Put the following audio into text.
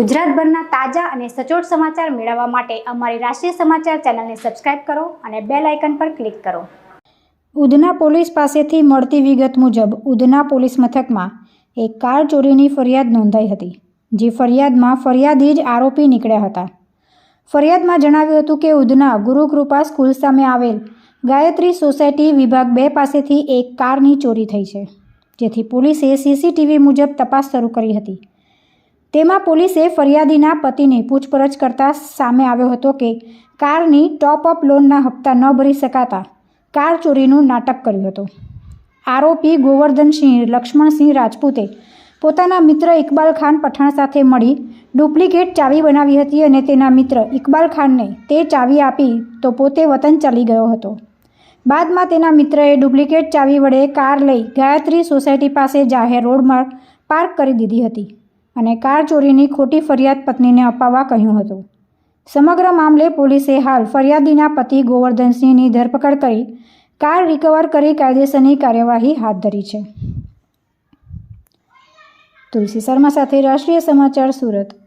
ગુજરાતભરના તાજા અને સચોટ સમાચાર મેળવવા માટે અમારી રાષ્ટ્રીય સમાચાર ચેનલને સબસ્ક્રાઇબ કરો અને બેલ આઇકન પર ક્લિક કરો. ઉધના પોલીસ પાસેથી મળતી વિગત મુજબ, ઉધના પોલીસ મથકમાં એક કાર ચોરીની ફરિયાદ નોંધાઈ હતી, જે ફરિયાદમાં ફરિયાદી જ આરોપી નીકળ્યા હતા. ફરિયાદમાં જણાવ્યું હતું કે, ઉધના ગુરુકૃપા સ્કૂલ સામે આવેલ ગાયત્રી સોસાયટી વિભાગ બે પાસેથી એક કારની ચોરી થઈ છે, જેથી પોલીસે સીસીટીવી મુજબ તપાસ શરૂ કરી હતી. તેમાં પોલીસે ફરિયાદીના પતિની પૂછપરછ કરતા સામે આવ્યો હતો કે કારની ટોપ અપ લોનના હપ્તા ન ભરી શકાતા કાર ચોરીનું નાટક કર્યું હતું. આરોપી ગોવર્ધનસિંહ લક્ષ્મણસિંહ રાજપૂતે પોતાના મિત્ર ઇકબાલ ખાન પઠાણ સાથે મળી ડુપ્લિકેટ ચાવી બનાવી હતી અને તેના મિત્ર ઇકબાલ ખાનને તે ચાવી આપી તો પોતે વતન ચાલી ગયો હતો. બાદમાં તેના મિત્રએ ડુપ્લિકેટ ચાવી વડે કાર લઈ ગાયત્રી સોસાયટી પાસે જાહેર રોડમાં પાર્ક કરી દીધી હતી. અને કાર ચોરીની ખોટી ફરિયાદ પત્નીને અપાવવા કહ્યું હતું. સમગ્ર મામલે પોલીસે હાલ ફરિયાદીના પતિ ગોવર્ધનસિંહની ધરપકડ કરી કાર રિકવર કરી કાયદેસરની કાર્યવાહી હાથ ધરી છે. તુલસી શર્મા સાથે રાષ્ટ્રીય સમાચાર સુરત.